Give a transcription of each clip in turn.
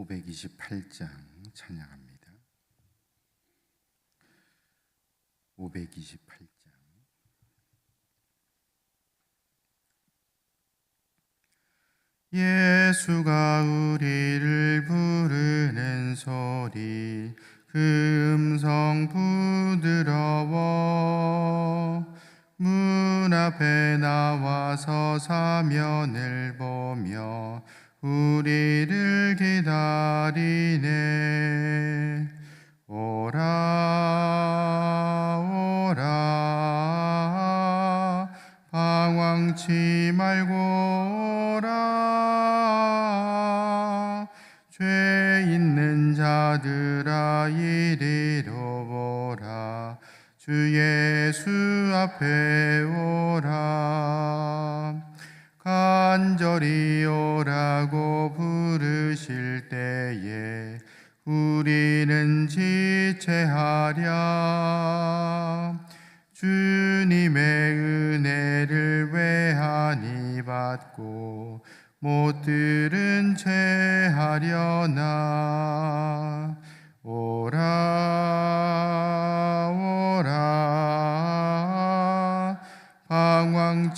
528장 찬양합니다. 528장 예수가 우리를 부르는 소리 그 음성 부드러워 문 앞에 나와서 사면을 보며 우리를 기다리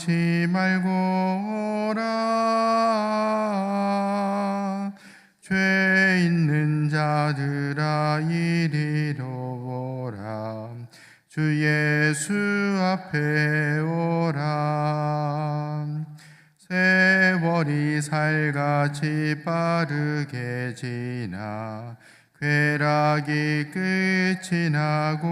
방황치 말고 오라. 죄 있는 자들아 이리로 오라. 주 예수 앞에 오라. 세월이 살같이 빠르게 지나 쾌락이 끝이 나고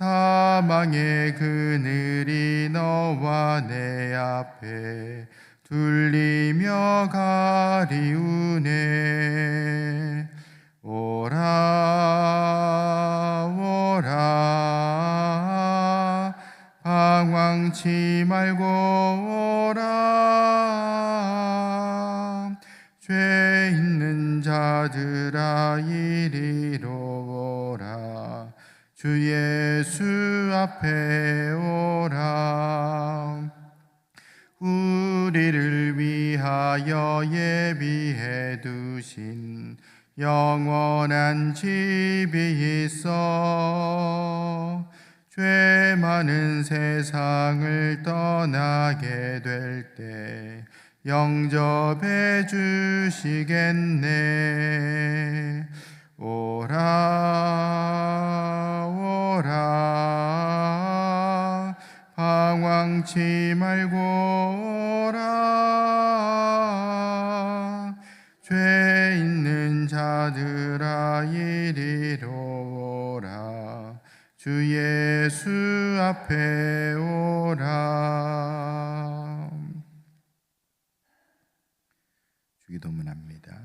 사망의 그늘이 너와 내 앞에 둘리며 가리우네. 오라 오라 방황치 말고 오라. 죄 있는 자들아 이리로 오라 주 예수 앞에 오라. 우리를 위하여 예비해 두신 영원한 집이 있어 죄 많은 세상을 떠나게 될 때 영접해 주시겠네 오라 오라 방황치 말고 오라. 죄 있는 자들아 이리로 오라. 주 예수 앞에 오라. 주기도문합니다.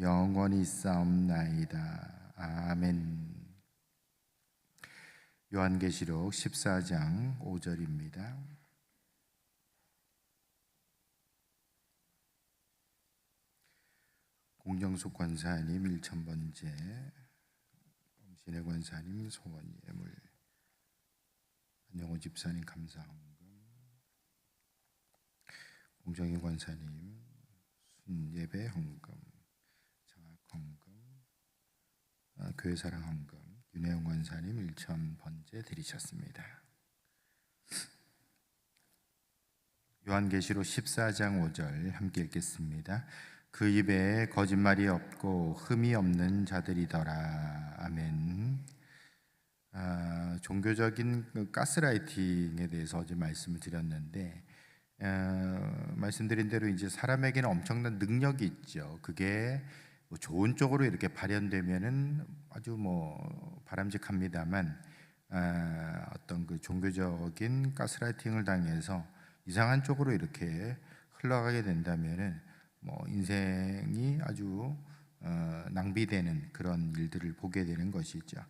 영원히 싸움나이다. 아멘. 요한계시록 14장 5절입니다. 공정숙 권사님 1천번째 엄신의 권사님 소원 예물 안영호 집사님 감사헌금 공정희 권사님 순예배 헌금 헌금 아, 교회 사랑 헌금 윤혜영 권사님 1천 번째 드리셨습니다. 요한계시록 14장 5절 함께 읽겠습니다. 그 입에 거짓말이 없고 흠이 없는 자들이더라. 아멘. 아, 종교적인 그 가스라이팅에 대해서 어제 말씀을 드렸는데 어, 말씀드린 대로 이제 사람에게는 엄청난 능력이 있죠. 그게 뭐 좋은 쪽으로 이렇게 발현되면은 아주 뭐 바람직합니다만 아, 어떤 그 종교적인 가스라이팅을 당해서 이상한 쪽으로 이렇게 흘러가게 된다면은 뭐 인생이 아주 어, 낭비되는 그런 일들을 보게 되는 것이죠.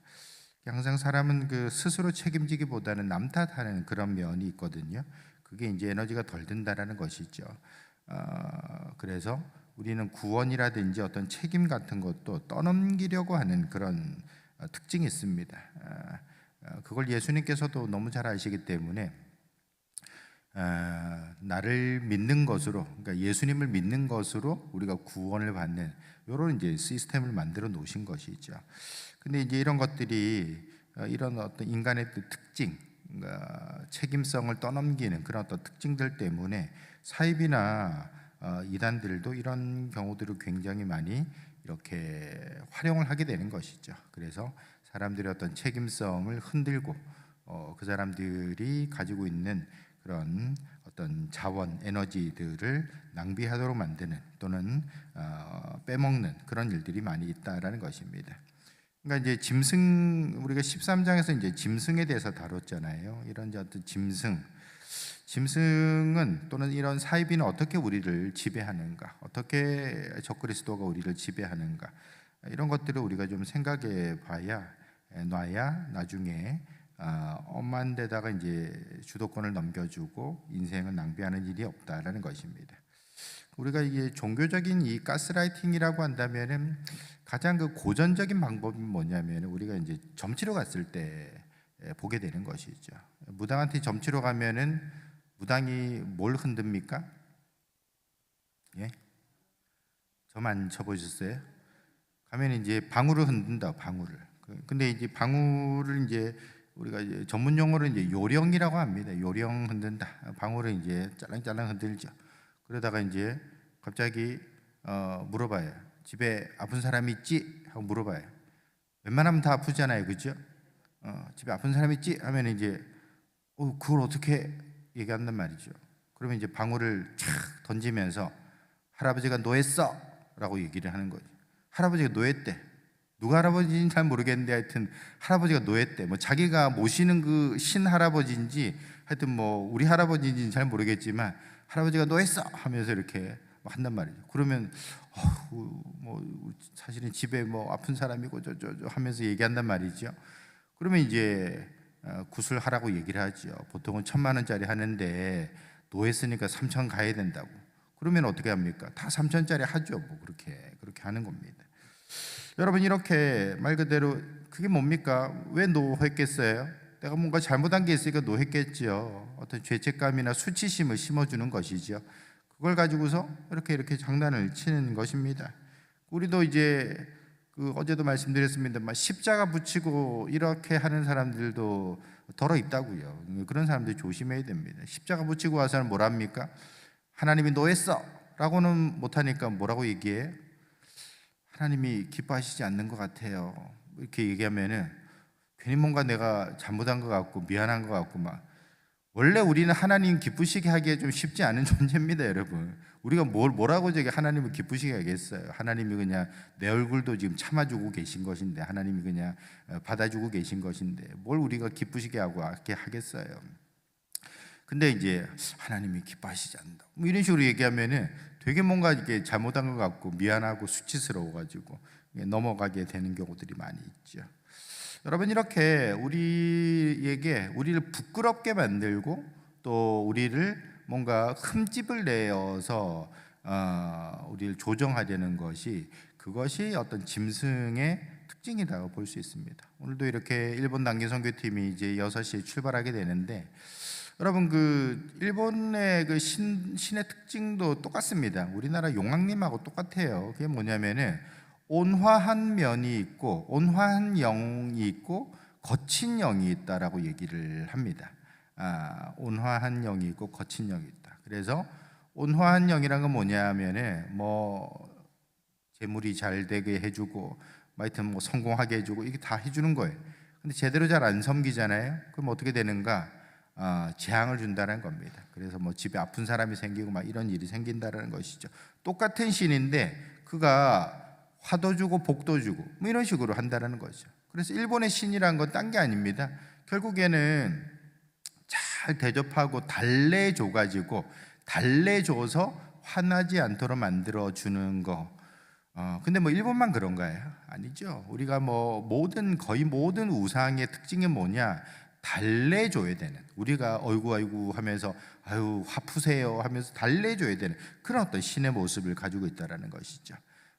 항상 사람은 그 스스로 책임지기보다는 남 탓하는 그런 면이 있거든요. 그게 이제 에너지가 덜 든다라는 것이죠. 어, 그래서 우리는 구원이라든지 어떤 책임 같은 것도 떠넘기려고 하는 그런 어, 특징이 있습니다. 어, 어, 그걸 예수님께서도 너무 잘 아시기 때문에 어, 나를 믿는 것으로, 그러니까 예수님을 믿는 것으로 우리가 구원을 받는 이런 이제 시스템을 만들어 놓으신 것이죠. 근데 이제 이런 것들이 어, 이런 어떤 인간의 그 특징, 그러니까 책임성을 떠넘기는 그런 어떤 특징들 때문에 사입이나 어, 이단들도 이런 경우들을 굉장히 많이 이렇게 활용을 하게 되는 것이죠. 그래서 사람들의 어떤 책임성을 흔들고 어, 그 사람들이 가지고 있는 그런 어떤 자원, 에너지들을 낭비하도록 만드는 또는 어, 빼먹는 그런 일들이 많이 있다라는 것입니다. 그러니까 이제 짐승 우리가 13장에서 이제 짐승에 대해서 다뤘잖아요. 이런 어떤 짐승 짐승은 또는 이런 사이비는 어떻게 우리를 지배하는가? 어떻게 적그리스도가 우리를 지배하는가? 이런 것들을 우리가 좀 생각해 봐야 놔야 나중에 아, 엄한 데다가 이제 주도권을 넘겨주고 인생을 낭비하는 일이 없다라는 것입니다. 우리가 이게 종교적인 이 가스라이팅이라고 한다면은 가장 그 고전적인 방법이 뭐냐면 우리가 이제 점치러 갔을 때 보게 되는 것이죠. 무당한테 점치러 가면은 무당이 뭘 흔듭니까? 예? 저만 쳐보셨어요? 가면 이제 방울을 흔든다, 방울을. 그- 근데 이제 방울을 이제 우리가 이제 전문 용어로 이제 요령이라고 합니다. 요령 흔든다. 방울을 이제 짤랑짤랑 흔들죠. 그러다가 이제 갑자기 어, 물어봐요. 집에 아픈 사람 있지? 하고 물어봐요. 웬만하면 다 아프잖아요, 그죠? 어, 집에 아픈 사람 있지? 하면 이제 어, 그걸 어떻게 얘기한단 말이죠. 그러면 이제 방울을 촥 던지면서 할아버지가 노했어 라고 얘기를 하는 거죠. 할아버지가 노했대. 누가 할아버지인지 잘 모르겠는데 하여튼 할아버지가 노했대. 뭐 자기가 모시는 그 신 할아버지인지 하여튼 뭐 우리 할아버지인지는 잘 모르겠지만 할아버지가 노했어 하면서 이렇게 막 한단 말이죠. 그러면 어후, 뭐 사실은 집에 뭐 아픈 사람이고 저저저 하면서 얘기한단 말이죠. 그러면 이제 어, 구슬하라고 얘기를 하죠. 보통은 천만 원짜리 하는데 노했으니까 삼천 가야 된다고. 그러면 어떻게 합니까? 다 삼천짜리 하죠. 뭐 그렇게 그렇게 하는 겁니다. 여러분 이렇게 말 그대로 그게 뭡니까? 왜 노했겠어요? 내가 뭔가 잘못한 게 있으니까 노했겠지요. 어떤 죄책감이나 수치심을 심어주는 것이죠. 그걸 가지고서 이렇게 이렇게 장난을 치는 것입니다. 우리도 이제 그 어제도 말씀드렸습니다만 십자가 붙이고 이렇게 하는 사람들도 덜어 있다고요. 그런 사람들 조심해야 됩니다. 십자가 붙이고 와서는 뭐랍니까? 하나님이 노했어라고는 못하니까 뭐라고 얘기해? 하나님이 기뻐하시지 않는 것 같아요. 이렇게 얘기하면은 괜히 뭔가 내가 잘못한 것 같고 미안한 것 같고 막 원래 우리는 하나님 기쁘시게 하기에 좀 쉽지 않은 존재입니다, 여러분. 우리가 뭘 뭐라고 저기 하나님을 기쁘시게 하겠어요? 하나님이 그냥 내 얼굴도 지금 참아주고 계신 것인데 하나님이 그냥 어, 받아주고 계신 것인데 뭘 우리가 기쁘시게 하고 하겠어요? 근데 이제 하나님이 기뻐하시지 않는다. 뭐 이런 식으로 얘기하면은 되게 뭔가 이게 잘못한 것 같고 미안하고 수치스러워 가지고 넘어가게 되는 경우들이 많이 있죠. 여러분 이렇게 우리에게 우리를 부끄럽게 만들고 또 우리를 뭔가 흠집을 내어서 어, 우리를 조정하려는 것이 그것이 어떤 짐승의 특징이라고 볼 수 있습니다. 오늘도 이렇게 일본 단기 선교팀이 이제 6시에 출발하게 되는데 여러분 그 일본의 그 신, 신의 특징도 똑같습니다. 우리나라 용왕님하고 똑같아요. 그게 뭐냐면은 온화한 면이 있고 온화한 영이 있고 거친 영이 있다라고 얘기를 합니다. 아, 온화한 영이 있고 거친 영이 있다. 그래서 온화한 영이란 건 뭐냐면은 뭐 재물이 잘 되게 해주고 뭐 하여튼 뭐 성공하게 해주고 이게 다 해주는 거예요. 근데 제대로 잘 안 섬기잖아요. 그럼 어떻게 되는가? 아, 재앙을 준다는 겁니다. 그래서 뭐 집에 아픈 사람이 생기고 막 이런 일이 생긴다는 것이죠. 똑같은 신인데 그가 화도 주고 복도 주고 뭐 이런 식으로 한다는 거죠. 그래서 일본의 신이란 건 딴 게 아닙니다. 결국에는 잘 대접하고 달래줘 가지고 달래줘서 화나지 않도록 만들어 주는 거. 어, 근데 뭐 일본만 그런가요? 아니죠. 우리가 뭐 모든 거의 모든 우상의 특징이 뭐냐? 달래줘야 되는 우리가 어이구 아이구 하면서 아유 화 푸세요 하면서 달래줘야 되는 그런 어떤 신의 모습을 가지고 있다라는 것이죠.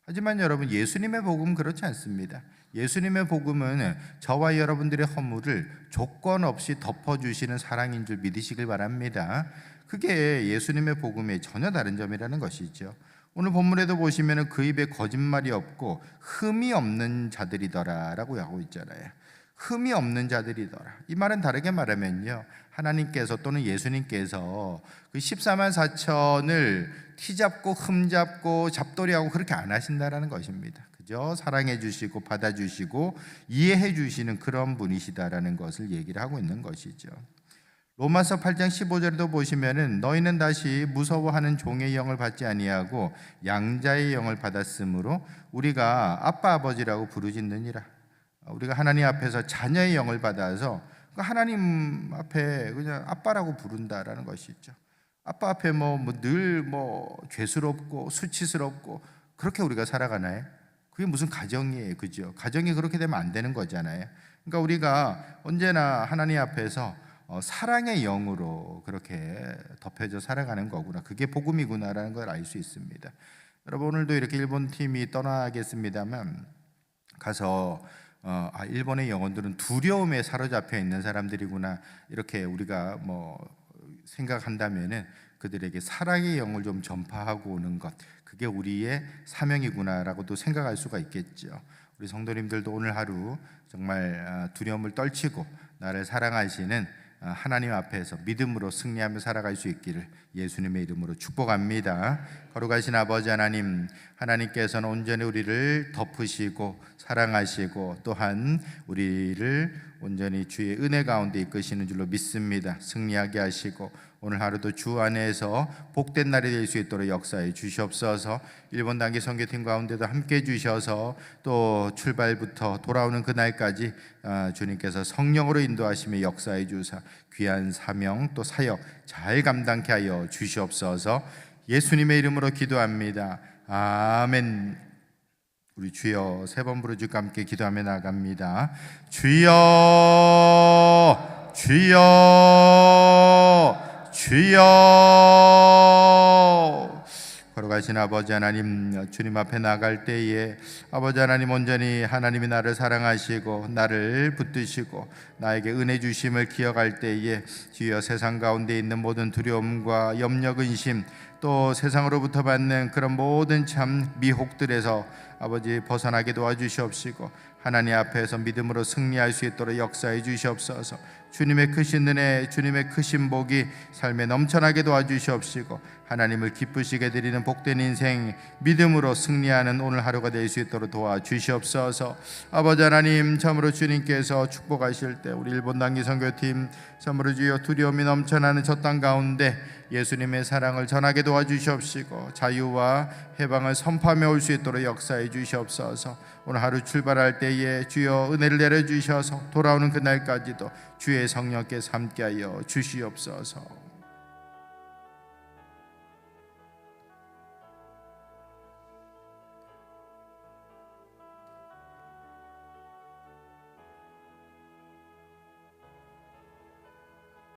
하지만 여러분 예수님의 복음은 그렇지 않습니다. 예수님의 복음은 저와 여러분들의 허물을 조건 없이 덮어주시는 사랑인 줄 믿으시길 바랍니다. 그게 예수님의 복음의 전혀 다른 점이라는 것이죠. 오늘 본문에도 보시면 그 입에 거짓말이 없고 흠이 없는 자들이더라라고 하고 있잖아요. 흠이 없는 자들이더라. 이 말은 다르게 말하면요. 하나님께서 또는 예수님께서 그 14만 4천을 티 잡고 흠 잡고 잡돌이하고 그렇게 안 하신다라는 것입니다. 그죠? 사랑해 주시고 받아 주시고 이해해 주시는 그런 분이시다라는 것을 얘기를 하고 있는 것이죠. 로마서 8장 15절도 보시면은 너희는 다시 무서워하는 종의 영을 받지 아니하고 양자의 영을 받았으므로 우리가 아빠 아버지라고 부르짖느니라. 우리가 하나님 앞에서 자녀의 영을 받아서 그 하나님 앞에 그냥 아빠라고 부른다라는 것이죠. 아빠 앞에 뭐 늘뭐 죄스럽고 수치스럽고 그렇게 우리가 살아가나요? 그게 무슨 가정이에요, 그죠? 가정이 그렇게 되면 안 되는 거잖아요. 그러니까 우리가 언제나 하나님 앞에서 어, 사랑의 영으로 그렇게 덮여져 살아가는 거구나. 그게 복음이구나라는 걸 알 수 있습니다. 여러분 오늘도 이렇게 일본 팀이 떠나겠습니다만 가서 어, 아, 일본의 영혼들은 두려움에 사로잡혀 있는 사람들이구나 이렇게 우리가 뭐 생각한다면은 그들에게 사랑의 영을 좀 전파하고 오는 것 그게 우리의 사명이구나라고도 생각할 수가 있겠죠. 우리 성도님들도 오늘 하루 정말 아, 두려움을 떨치고 나를 사랑하시는 아, 하나님 앞에서 믿음으로 승리하며 살아갈 수 있기를 예수님의 이름으로 축복합니다. 거룩하신 아버지 하나님, 하나님께서는 온전히 우리를 덮으시고 사랑하시고 또한 우리를 온전히 주의 은혜 가운데 이끄시는 줄로 믿습니다. 승리하게 하시고 오늘 하루도 주 안에서 복된 날이 될 수 있도록 역사해 주시옵소서. 일본 단기 선교팀 가운데도 함께 주셔서 또 출발부터 돌아오는 그날까지 아, 주님께서 성령으로 인도하시며 역사해 주사 귀한 사명 또 사역 잘 감당케 하여 주시옵소서. 예수님의 이름으로 기도합니다. 아멘. 우리 주여 세 번 부르짖고 함께 기도하며 나갑니다. 주여 주여 주여 걸어가신 아버지 하나님 주님 앞에 나갈 때에 아버지 하나님 온전히 하나님이 나를 사랑하시고 나를 붙드시고 나에게 은혜 주심을 기억할 때에 주여 세상 가운데 있는 모든 두려움과 염려 근심 또 세상으로부터 받는 그런 모든 참 미혹들에서 아버지 벗어나게 도와주시옵시고 하나님 앞에서 믿음으로 승리할 수 있도록 역사해 주시옵소서. 주님의 크신 은혜, 주님의 크신 복이 삶에 넘쳐나게 도와주시옵시고 하나님을 기쁘시게 드리는 복된 인생 믿음으로 승리하는 오늘 하루가 될 수 있도록 도와주시옵소서. 아버지 하나님 참으로 주님께서 축복하실 때 우리 일본 단기 선교팀 참으로 주여 두려움이 넘쳐나는 저 땅 가운데 예수님의 사랑을 전하게 도와주시옵시고 자유와 해방을 선포하며 올 수 있도록 역사해 주시옵소서. 오늘 하루 출발할 때에 주여 은혜를 내려 주셔서 돌아오는 그날까지도 주의 성령께 함께하여 주시옵소서.